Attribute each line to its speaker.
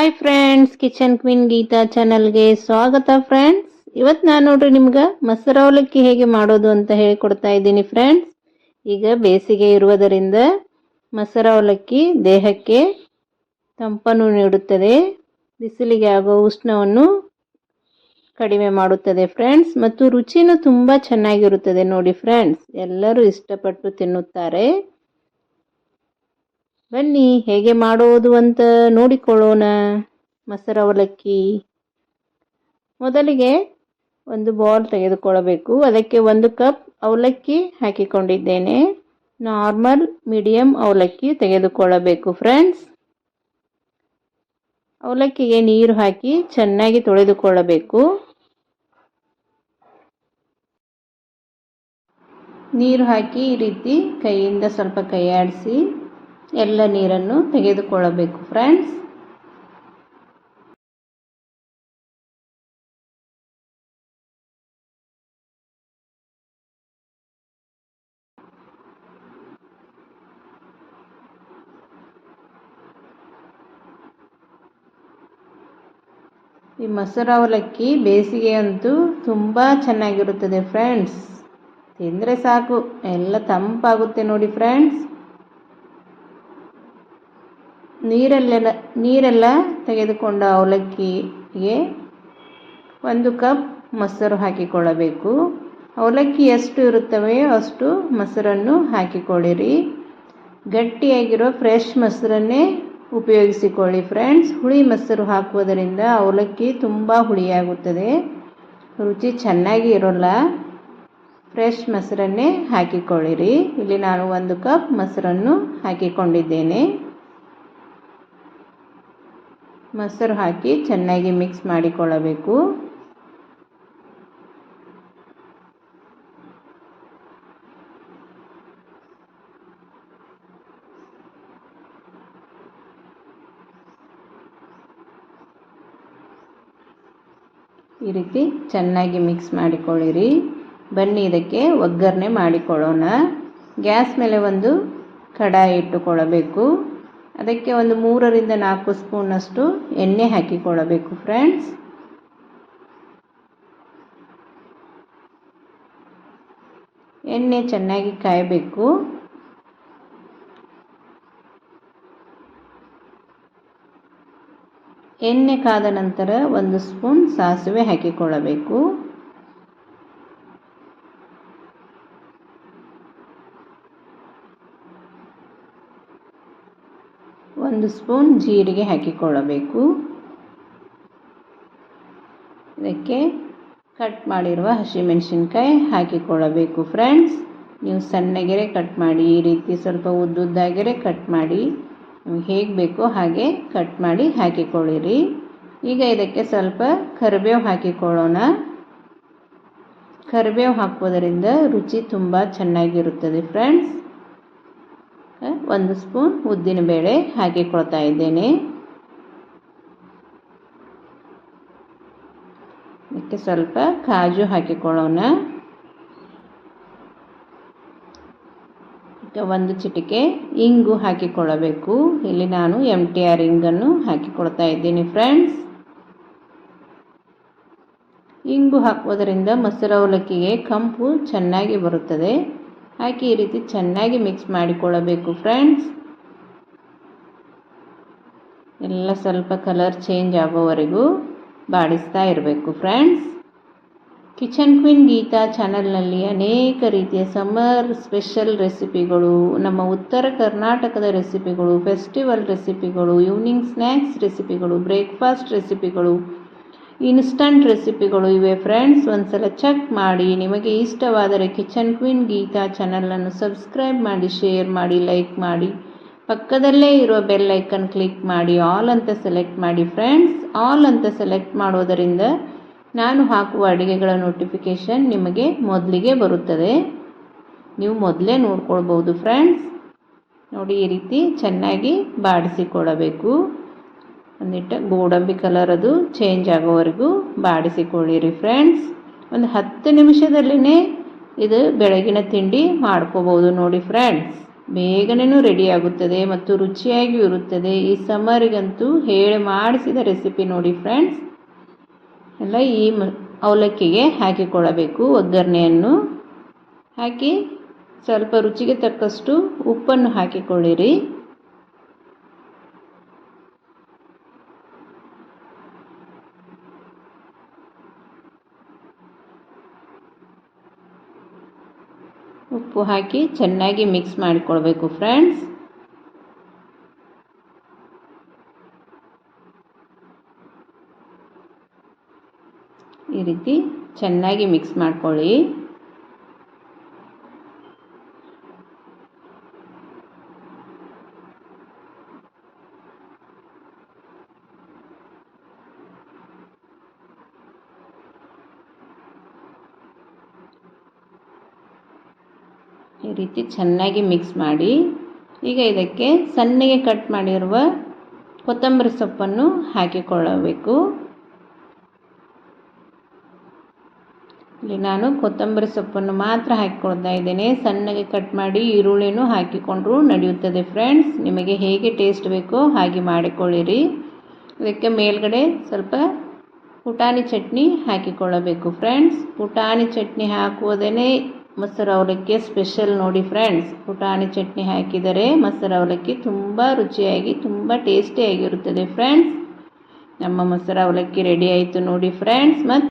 Speaker 1: Hi friends kitchen queen Geetha ಚಾನಲ್ಗೆ ಸ್ವಾಗತ friends ಇವತ್ತು ನಾನು ನೋಡ್ರಿ ನಿಮ್ಗೆ ಮೊಸರು ಹೇಗೆ ಮಾಡೋದು ಅಂತ ಹೇಳಿಕೊಡ್ತಾ ಇದ್ದೀನಿ ಫ್ರೆಂಡ್ಸ್ ಈಗ ಬೇಸಿಗೆ ಇರುವುದರಿಂದ ಮೊಸರು ದೇಹಕ್ಕೆ ತಂಪನ್ನು ನೀಡುತ್ತದೆ. ಬಿಸಿಲಿಗೆ ಆಗುವ ಉಷ್ಣವನ್ನು ಕಡಿಮೆ ಮಾಡುತ್ತದೆ ಫ್ರೆಂಡ್ಸ್ ಮತ್ತು ರುಚಿನೂ ತುಂಬ ಚೆನ್ನಾಗಿರುತ್ತದೆ ನೋಡಿ ಫ್ರೆಂಡ್ಸ್ ಎಲ್ಲರೂ ಇಷ್ಟಪಟ್ಟು ತಿನ್ನುತ್ತಾರೆ. ಬನ್ನಿ, ಹೇಗೆ ಮಾಡೋದು ಅಂತ ನೋಡಿಕೊಳ್ಳೋಣ. ಮೊಸರು ಅವಲಕ್ಕಿ ಮೊದಲಿಗೆ ಒಂದು ಬೌಲ್ ತೆಗೆದುಕೊಳ್ಳಬೇಕು. ಅದಕ್ಕೆ ಒಂದು ಕಪ್ ಅವಲಕ್ಕಿ ಹಾಕಿಕೊಂಡಿದ್ದೇನೆ. ನಾರ್ಮಲ್ ಮೀಡಿಯಂ ಅವಲಕ್ಕಿ ತೆಗೆದುಕೊಳ್ಳಬೇಕು ಫ್ರೆಂಡ್ಸ್ ಅವಲಕ್ಕಿಗೆ ನೀರು ಹಾಕಿ ಚೆನ್ನಾಗಿ ತೊಳೆದುಕೊಳ್ಳಬೇಕು. ನೀರು ಹಾಕಿ ಈ ರೀತಿ ಕೈಯಿಂದ ಸ್ವಲ್ಪ ಕೈಯಾಡಿಸಿ. ಎಲ್ಲ ನೀರನ್ನು ತೆಗೆದುಕೊಳ್ಳಬೇಕು ಫ್ರೆಂಡ್ಸ್ ಈ ಮೊಸರು ಅವಲಕ್ಕಿ ಬೇಸಿಗೆ ಅಂತೂ ತುಂಬ ಚೆನ್ನಾಗಿರುತ್ತದೆ ಫ್ರೆಂಡ್ಸ್ ತಿಂದರೆ ಸಾಕು, ಎಲ್ಲ ತಂಪಾಗುತ್ತೆ ನೋಡಿ ಫ್ರೆಂಡ್ಸ್ ನೀರಲ್ಲೆಲ್ಲ ನೀರೆಲ್ಲ ತೆಗೆದುಕೊಂಡ ಅವಲಕ್ಕಿಗೆ ಒಂದು ಕಪ್ ಮೊಸರು ಹಾಕಿಕೊಳ್ಳಬೇಕು. ಅವಲಕ್ಕಿ ಎಷ್ಟು ಇರುತ್ತವೆ ಅಷ್ಟು ಮೊಸರನ್ನು ಹಾಕಿಕೊಳ್ಳಿರಿ. ಗಟ್ಟಿಯಾಗಿರೋ ಫ್ರೆಶ್ ಮೊಸರನ್ನೇ ಉಪಯೋಗಿಸಿಕೊಳ್ಳಿ ಫ್ರೆಂಡ್ಸ್. ಹುಳಿ ಮೊಸರು ಹಾಕುವುದರಿಂದ ಅವಲಕ್ಕಿ ತುಂಬ ಹುಳಿಯಾಗುತ್ತದೆ. ರುಚಿ ಚೆನ್ನಾಗಿ ಇರೋಲ್ಲ. ಫ್ರೆಶ್ ಮೊಸರನ್ನೇ ಹಾಕಿಕೊಳ್ಳಿರಿ. ಇಲ್ಲಿ ನಾನು ಒಂದು ಕಪ್ ಮೊಸರನ್ನು ಹಾಕಿಕೊಂಡಿದ್ದೇನೆ. ಮೊಸರು ಹಾಕಿ ಚೆನ್ನಾಗಿ ಮಿಕ್ಸ್ ಮಾಡಿಕೊಳ್ಳಬೇಕು. ಈ ರೀತಿ ಚೆನ್ನಾಗಿ ಮಿಕ್ಸ್ ಮಾಡಿಕೊಳ್ಳಿರಿ. ಬನ್ನಿ, ಇದಕ್ಕೆ ಒಗ್ಗರಣೆ ಮಾಡಿಕೊಳ್ಳೋಣ. ಗ್ಯಾಸ್ ಮೇಲೆ ಒಂದು ಕಡಾಯಿ ಇಟ್ಟುಕೊಳ್ಳಬೇಕು. ಅದಕ್ಕೆ ಒಂದು ಮೂರರಿಂದ ನಾಲ್ಕು ಸ್ಪೂನಷ್ಟು ಎಣ್ಣೆ ಹಾಕಿಕೊಳ್ಳಬೇಕು ಫ್ರೆಂಡ್ಸ್ ಎಣ್ಣೆ ಚೆನ್ನಾಗಿ ಕಾಯಬೇಕು. ಎಣ್ಣೆ ಕಾದ ನಂತರ ಒಂದು ಸ್ಪೂನ್ ಸಾಸಿವೆ ಹಾಕಿಕೊಳ್ಳಬೇಕು. ಒಂದು ಸ್ಪೂನ್ ಜೀರಿಗೆ ಹಾಕಿಕೊಳ್ಳಬೇಕು. ಇದಕ್ಕೆ ಕಟ್ ಮಾಡಿರುವ ಹಸಿಮೆಣಸಿನ್ಕಾಯಿ ಹಾಕಿಕೊಳ್ಳಬೇಕು ಫ್ರೆಂಡ್ಸ್ ನೀವು ಸಣ್ಣಗೆರೆ ಕಟ್ ಮಾಡಿ, ಈ ರೀತಿ ಸ್ವಲ್ಪ ಉದ್ದುದ್ದಾಗೆರೆ ಕಟ್ ಮಾಡಿ ಹೇಗೆ ಬೇಕೋ ಹಾಗೆ ಕಟ್ ಮಾಡಿ ಹಾಕಿಕೊಳ್ಳಿರಿ. ಈಗ ಇದಕ್ಕೆ ಸ್ವಲ್ಪ ಕರಿಬೇವು ಹಾಕಿಕೊಳ್ಳೋಣ. ಕರಿಬೇವು ಹಾಕೋದರಿಂದ ರುಚಿ ತುಂಬ ಚೆನ್ನಾಗಿರುತ್ತದೆ ಫ್ರೆಂಡ್ಸ್ ಒಂದು ಸ್ಪೂನ್ ಉದ್ದಿನಬೇಳೆ ಹಾಕಿಕೊಳ್ತಾ ಇದ್ದೇನೆ. ಅದಕ್ಕೆ ಸ್ವಲ್ಪ ಕಾಜು ಹಾಕಿಕೊಳ್ಳೋಣ. ಒಂದು ಚಿಟಿಕೆ ಇಂಗು ಹಾಕಿಕೊಳ್ಳಬೇಕು. ಇಲ್ಲಿ ನಾನು ಎಂ ಟಿ ಆರ್ ಇಂಗನ್ನು ಹಾಕಿಕೊಳ್ತಾ ಇದ್ದೀನಿ ಫ್ರೆಂಡ್ಸ್. ಇಂಗು ಹಾಕುವುದರಿಂದ ಮೊಸರು ಅವಲಕ್ಕಿಗೆ ಕಂಪು ಚೆನ್ನಾಗಿ ಬರುತ್ತದೆ. ಹಾಕಿ ಈ ರೀತಿ ಚೆನ್ನಾಗಿ ಮಿಕ್ಸ್ ಮಾಡಿಕೊಳ್ಳಬೇಕು ಫ್ರೆಂಡ್ಸ್ ಎಲ್ಲ ಸ್ವಲ್ಪ ಕಲರ್ ಚೇಂಜ್ ಆಗೋವರೆಗೂ ಬಾಡಿಸ್ತಾ ಇರಬೇಕು ಫ್ರೆಂಡ್ಸ್ ಕಿಚನ್ ಕ್ವೀನ್ ಗೀತಾ ಚಾನಲ್ನಲ್ಲಿ ಅನೇಕ ರೀತಿಯ ಸಮ್ಮರ್ ಸ್ಪೆಷಲ್ ರೆಸಿಪಿಗಳು ನಮ್ಮ ಉತ್ತರ ಕರ್ನಾಟಕದ ರೆಸಿಪಿಗಳು ಫೆಸ್ಟಿವಲ್ ರೆಸಿಪಿಗಳು ಈವ್ನಿಂಗ್ ಸ್ನ್ಯಾಕ್ಸ್ ರೆಸಿಪಿಗಳು ಬ್ರೇಕ್ಫಾಸ್ಟ್ ರೆಸಿಪಿಗಳು ಇನ್ಸ್ಟಂಟ್ ರೆಸಿಪಿಗಳು ಇವೆ ಫ್ರೆಂಡ್ಸ್. ಒಂದ್ಸಲ ಚೆಕ್ ಮಾಡಿ. ನಿಮಗೆ ಇಷ್ಟವಾದರೆ ಕಿಚನ್ ಕ್ವೀನ್ ಗೀತಾ ಚಾನಲನ್ನು ಸಬ್ಸ್ಕ್ರೈಬ್ ಮಾಡಿ, ಶೇರ್ ಮಾಡಿ, ಲೈಕ್ ಮಾಡಿ. ಪಕ್ಕದಲ್ಲೇ ಇರುವ ಬೆಲ್ ಐಕನ್ ಕ್ಲಿಕ್ ಮಾಡಿ. ಆಲ್ ಅಂತ ಸೆಲೆಕ್ಟ್ ಮಾಡಿ ಫ್ರೆಂಡ್ಸ್. ಆಲ್ ಅಂತ ಸೆಲೆಕ್ಟ್ ಮಾಡೋದರಿಂದ ನಾನು ಹಾಕುವ ಅಡುಗೆಗಳ ನೋಟಿಫಿಕೇಷನ್ ನಿಮಗೆ ಮೊದಲಿಗೆ ಬರುತ್ತದೆ. ನೀವು ಮೊದಲೇ ನೋಡ್ಕೊಳ್ಬೋದು ಫ್ರೆಂಡ್ಸ್. ನೋಡಿ ಈ ರೀತಿ ಚೆನ್ನಾಗಿ ಬಾಡಿಸಿಕೊಳ್ಳಬೇಕು ಒಂದಿಟ್ಟು ಗೋಡಂಬಿ ಕಲರ್ ಅದು ಚೇಂಜ್ ಆಗೋವರೆಗೂ ಬಾಡಿಸಿಕೊಳ್ಳಿರಿ ಫ್ರೆಂಡ್ಸ್ ಒಂದು ಹತ್ತು ನಿಮಿಷದಲ್ಲಿನೇ ಇದು ಬೆಳಗಿನ ತಿಂಡಿ ಮಾಡ್ಕೋಬೋದು ನೋಡಿ ಫ್ರೆಂಡ್ಸ್ ಬೇಗನೆ ರೆಡಿ ಆಗುತ್ತದೆ ಮತ್ತು ರುಚಿಯಾಗಿಯೂ ಇರುತ್ತದೆ. ಈ ಸಮ್ಮರಿಗಂತೂ ಹೇಳಿ ಮಾಡಿಸಿದ ರೆಸಿಪಿ ನೋಡಿ ಫ್ರೆಂಡ್ಸ್ ಎಲ್ಲ ಈ ಅವಲಕ್ಕಿಗೆ ಹಾಕಿಕೊಳ್ಳಬೇಕು ಒಗ್ಗರಣೆಯನ್ನು. ಹಾಕಿ ಸ್ವಲ್ಪ ರುಚಿಗೆ ತಕ್ಕಷ್ಟು ಉಪ್ಪನ್ನು ಹಾಕಿಕೊಳ್ಳಿರಿ. ಉಪ್ಪು ಹಾಕಿ ಚೆನ್ನಾಗಿ ಮಿಕ್ಸ್ ಮಾಡಿಕೊಳ್ಬೇಕು ಫ್ರೆಂಡ್ಸ್ ಈ ರೀತಿ ಚೆನ್ನಾಗಿ ಮಿಕ್ಸ್ ಮಾಡ್ಕೊಳ್ಳಿ. ಈ ರೀತಿ ಚೆನ್ನಾಗಿ ಮಿಕ್ಸ್ ಮಾಡಿ, ಈಗ ಇದಕ್ಕೆ ಸಣ್ಣಗೆ ಕಟ್ ಮಾಡಿರುವ ಕೊತ್ತಂಬರಿ ಸೊಪ್ಪನ್ನು ಹಾಕಿಕೊಳ್ಳಬೇಕು. ಇಲ್ಲಿ ನಾನು ಕೊತ್ತಂಬರಿ ಸೊಪ್ಪನ್ನು ಮಾತ್ರ ಹಾಕಿಕೊಳ್ತಾ ಇದ್ದೇನೆ. ಸಣ್ಣಗೆ ಕಟ್ ಮಾಡಿ ಈರುಳ್ಳಿನೂ ಹಾಕಿಕೊಂಡ್ರು ನಡೆಯುತ್ತದೆ ಫ್ರೆಂಡ್ಸ್ ನಿಮಗೆ ಹೇಗೆ ಟೇಸ್ಟ್ ಬೇಕೋ ಹಾಗೆ ಮಾಡಿಕೊಳ್ಳಿರಿ. ಇದಕ್ಕೆ ಮೇಲ್ಗಡೆ ಸ್ವಲ್ಪ ಪುಟಾಣಿ ಚಟ್ನಿ ಹಾಕಿಕೊಳ್ಳಬೇಕು ಫ್ರೆಂಡ್ಸ್ ಪುಟಾಣಿ ಚಟ್ನಿ ಹಾಕುವುದೇ ಮೊಸರು ಅವಲಕ್ಕಿ ಸ್ಪೆಷಲ್ ನೋಡಿ ಫ್ರೆಂಡ್ಸ್ ಪುಟಾಣಿ ಚಟ್ನಿ ಹಾಕಿದರೆ ಮೊಸರು ಅವಲಕ್ಕಿ ತುಂಬ ರುಚಿಯಾಗಿ, ತುಂಬ ಟೇಸ್ಟಿಯಾಗಿರುತ್ತದೆ ಫ್ರೆಂಡ್ಸ್ ನಮ್ಮ ಮೊಸರು ಅವಲಕ್ಕಿ ರೆಡಿ ಆಯಿತು ನೋಡಿ ಫ್ರೆಂಡ್ಸ್ ಮತ್ತು